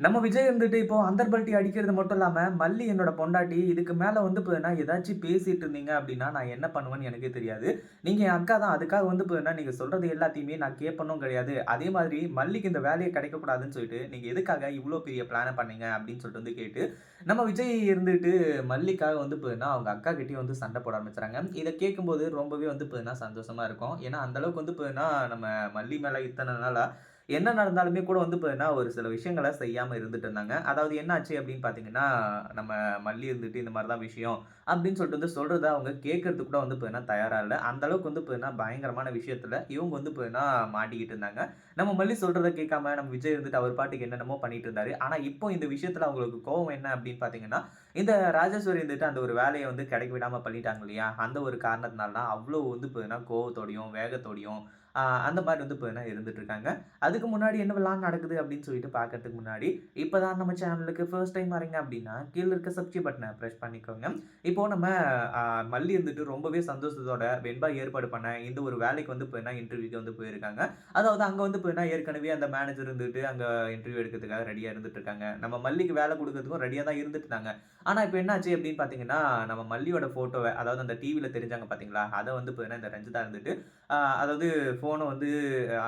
நம்ம விஜய் இருந்துட்டு இப்போ அந்தர்பல்ட்டி அடிக்கிறது மட்டும் இல்லாம, மல்லி என்னோட பொண்டாட்டி. இதுக்கு மேல வந்து பார்த்தீங்கன்னா, ஏதாச்சும் பேசிட்டு இருந்தீங்க அப்படின்னா நான் என்ன பண்ணுவேன்னு எனக்கே தெரியாது. நீங்க என் அக்கா தான். அதுக்காக வந்து பார்த்தீங்கன்னா, நீங்க சொல்றது எல்லாத்தையுமே நான் கேட்பணும் கிடையாது. அதே மாதிரி மல்லிக்கு இந்த வேலையை கிடைக்கக்கூடாதுன்னு சொல்லிட்டு, நீங்க எதுக்காக இவ்வளோ பெரிய பிளானை பண்ணீங்க அப்படின்னு சொல்லிட்டு வந்து கேட்டு, நம்ம விஜய் இருந்துட்டு மல்லிக்காக வந்து பார்த்தீங்கன்னா, அவங்க அக்கா கிட்டேயும் வந்து சண்டை போட ஆரம்பிச்சுறாங்க. இதை கேட்கும்போது ரொம்பவே வந்து பார்த்தீங்கன்னா, சந்தோஷமா இருக்கும். ஏன்னா, அந்த அளவுக்கு வந்து பார்த்தீங்கன்னா, நம்ம மல்லி மேல இத்தனை நாளா என்ன நடந்தாலுமே கூட வந்து பார்த்தீங்கன்னா, ஒரு சில விஷயங்களை செய்யாமல் இருந்துட்டு இருந்தாங்க. அதாவது என்ன ஆச்சு அப்படின்னு பார்த்தீங்கன்னா, நம்ம மல்லி இருந்துட்டு இந்த மாதிரி தான் விஷயம் அப்படின்னு சொல்லிட்டு வந்து சொல்கிறத அவங்க கேட்கறதுக்கு கூட வந்து பார்த்தீங்கன்னா, தயாராக இல்லை அந்த அளவுக்கு வந்து பார்த்தீங்கன்னா, பயங்கரமான விஷயத்தில் இவங்க வந்து பார்த்தீங்கன்னா, மாட்டிக்கிட்டு இருந்தாங்க. நம்ம மல்லி சொல்கிறத கேட்காம நம்ம விஜய் இருந்துட்டு அவர் பாட்டுக்கு என்னென்னமோ பண்ணிட்டு இருந்தாரு. ஆனால் இப்போ இந்த விஷயத்தில் அவங்களுக்கு கோவம் என்ன அப்படின்னு பார்த்தீங்கன்னா, இந்த ராஜேஸ்வரி இருந்துட்டு அந்த ஒரு வேலையை வந்து கிடைக்க விடாமல் பண்ணிட்டாங்க இல்லையா? அந்த ஒரு காரணத்தினால தான் அவ்வளோ வந்து பார்த்தீங்கன்னா, கோவத்தோடையும், வேகத்தோடையும் அந்த மாதிரி வந்து இப்போ என்ன இருக்காங்க. அதுக்கு முன்னாடி என்னவெல்லாம் நடக்குது அப்படின்னு சொல்லிட்டு பார்க்கறதுக்கு முன்னாடி, இப்போ தான் நம்ம சேனலுக்கு ஃபர்ஸ்ட் டைம் வரீங்க அப்படின்னா கீழே இருக்க சப்ஸ்கிரைப் பட்டனை பிரஸ் பண்ணிக்கோங்க. இப்போ நம்ம மல்லி இருந்துட்டு ரொம்பவே சந்தோஷத்தோட வெண்பா ஏற்பாடு பண்ண இந்த ஒரு வேலைக்கு வந்து பார்த்தீங்கன்னா, இன்டர்வியூக்கு வந்து போயிருக்காங்க. அதாவது அங்கே வந்து பார்த்தீங்கன்னா, ஏற்கனவே அந்த மேனேஜர் இருந்துட்டு அங்கே இன்டர்வியூ எடுக்கிறதுக்காக ரெடியாக இருந்துட்டு இருக்காங்க. நம்ம மல்லிக்கு வேலை கொடுக்கறதுக்கும் ரெடியாக தான் இருந்துட்டு இருந்தாங்க. ஆனால் இப்போ என்னாச்சு அப்படின்னு பார்த்தீங்கன்னா, நம்ம மல்லியோட ஃபோட்டோவை அதாவது அந்த டிவியில் தெரிஞ்சாங்க பார்த்தீங்களா? அதை வந்து பார்த்தீங்கன்னா, இந்த ரஞ்சிதா இருந்துட்டு அதாவது ஃபோனை வந்து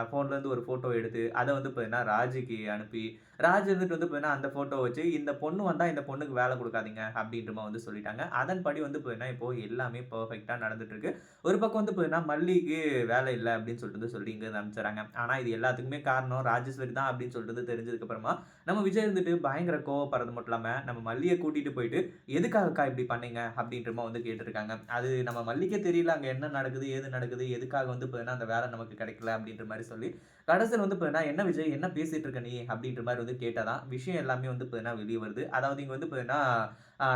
ஃபோன்லேருந்து ஒரு ஃபோட்டோ எடுத்து, அதை வந்து பார்த்தீங்கன்னா, ராஜுக்கு அனுப்பி, ராஜ் இருந்துட்டு வந்து பார்த்தீங்கன்னா, அந்த ஃபோட்டோ வச்சு இந்த பொண்ணு வந்தால் இந்த பொண்ணுக்கு வேலை கொடுக்காதீங்க அப்படின்றமா வந்து சொல்லிட்டாங்க. அதன்படி வந்து பார்த்தீங்கன்னா, இப்போது எல்லாமே பர்ஃபெக்டாக நடந்துட்டுருக்கு ஒரு பக்கம் வந்து பார்த்தீங்கன்னா, மல்லிக்கு வேலை இல்லை அப்படின்னு சொல்லிட்டு வந்து சொல்லி இங்கருந்து அனுப்பிச்சுறாங்க. ஆனால் இது எல்லாத்துக்குமே காரணம் ராஜேஸ்வரி தான் அப்படின்னு சொல்லிட்டு தெரிஞ்சதுக்கப்புறமா நம்ம விஜய் இருந்துட்டு பயங்கர கோவப்படுறது மட்டும் இல்லாமல் நம்ம மல்லியை கூட்டிகிட்டு போயிட்டு, "எதுக்காகக்கா இப்படி பண்ணீங்க?" அப்படின்றமா வந்து கேட்டுருக்காங்க. அது நம்ம மல்லிக்கே தெரியல அங்கே என்ன நடக்குது? ஏது நடக்குது? எதுக்காக வந்து பார்த்தீங்கன்னா, அந்த வேலை நம்ம நமக்கு கிடைக்கல அப்படின்ற மாதிரி சொல்லி, கடைசியில் வந்து பார்த்தீங்கன்னா, "என்ன விஜய் என்ன பேசிகிட்டு இருக்க நீ?" அப்படின்ற மாதிரி வந்து கேட்டால் தான், விஷயம் எல்லாமே வந்து பார்த்தீங்கன்னா, வெளியே வருது. அதாவது இங்கே வந்து பார்த்தீங்கன்னா,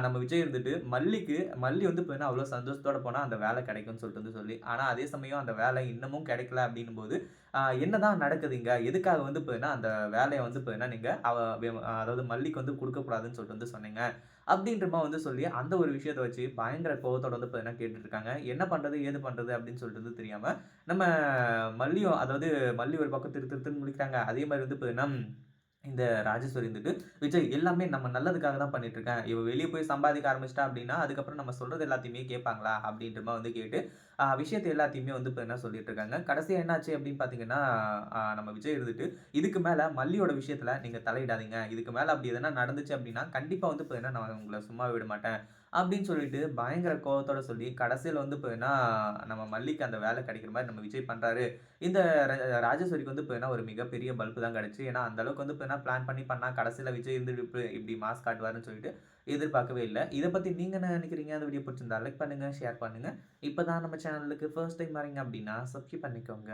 நம்ம விஜய் இருந்துட்டு மல்லிக்கு மல்லி வந்து பார்த்தீங்கன்னா, அவ்வளோ சந்தோஷத்தோட போனால் அந்த வேலை கிடைக்கும்னு சொல்லிட்டு வந்து சொல்லி, ஆனால் அதே சமயம் அந்த வேலை இன்னமும் கிடைக்கல அப்படின்னும் போது என்னதான் நடக்குது நடக்குதுங்க? எதுக்காக வந்து பார்த்தீங்கன்னா, அந்த வேலையை வந்து பார்த்தீங்கன்னா, நீங்கள் அவ அதாவது மல்லிக்கு வந்து கொடுக்கக்கூடாதுன்னு சொல்லிட்டு வந்து சொன்னீங்க. அப்படின்றமா வந்து சொல்லி, அந்த ஒரு விஷயத்தை வச்சு பயங்கர கோவத்தோட வந்து பார்த்தீங்கன்னா கேட்டுட்ருக்காங்க. என்ன பண்ணுறது ஏது பண்ணுறது அப்படின்னு சொல்லிட்டு வந்து நம்ம மல்லியும் அதாவது மல்லி ஒரு பக்கம் திரு திருத்துன்னு முடிக்கிறாங்க அதே மாதிரி வந்து பார்த்தீங்கன்னா, இந்த ராஜேஸ்வரி இருந்துட்டு, "விஜய் எல்லாமே நம்ம நல்லதுக்காக தான் பண்ணிட்டு இருக்கேன். இவ வெளியே போய் சம்பாதிக்க ஆரம்பிச்சிட்டா அப்படின்னா அதுக்கப்புறம் நம்ம சொல்றது எல்லாத்தையுமே கேட்பாங்களா?" அப்படின்ற வந்து கேட்டு, விஷயத்தை எல்லாத்தையுமே வந்து பார்த்தீங்கன்னா சொல்லிட்டு இருக்காங்க. கடைசியாக என்னாச்சு அப்படின்னு பார்த்தீங்கன்னா, நம்ம விஜய் இருந்துட்டு, "இதுக்கு மேல மல்லியோட விஷயத்துல நீங்க தலையிடாதீங்க. இதுக்கு மேல அப்படி எதனா நடந்துச்சு அப்படின்னா கண்டிப்பா வந்து இப்போ என்ன நான் உங்களை சும்மா விட மாட்டேன்." அப்படின்னு சொல்லிட்டு பயங்கர கோபத்தோட சொல்லி, கடைசியில் வந்து போயின்னா நம்ம மல்லிக்கு அந்த வேலை கிடைக்கிற மாதிரி நம்ம விஜய் பண்ணுறாரு இந்த ர ராஜேஸ்வரிக்கு வந்து பார்த்தீங்கன்னா, ஒரு மிகப்பெரிய பல்பு தான் கிடச்சி. ஏன்னா, அந்த அளவுக்கு வந்து பார்த்தீங்கன்னா, பிளான் பண்ணி பண்ணால் கடைசியில் விஜய் இருந்து இப்படி இப்படி மாஸ்க் காட்டுவாருன்னு சொல்லிட்டு எதிர்பார்க்கவே இல்லை. இதை பற்றி நீங்கள் என்ன நினைக்கிறீங்க? அந்த வீடியோ பிடிச்சிருந்தா லைக் பண்ணுங்கள் ஷேர் பண்ணுங்கள் இப்போ தான் நம்ம சேனலுக்கு ஃபர்ஸ்ட் டைம் வரீங்க அப்படின்னா சப்ஸ்கிரைப் பண்ணிக்கோங்க.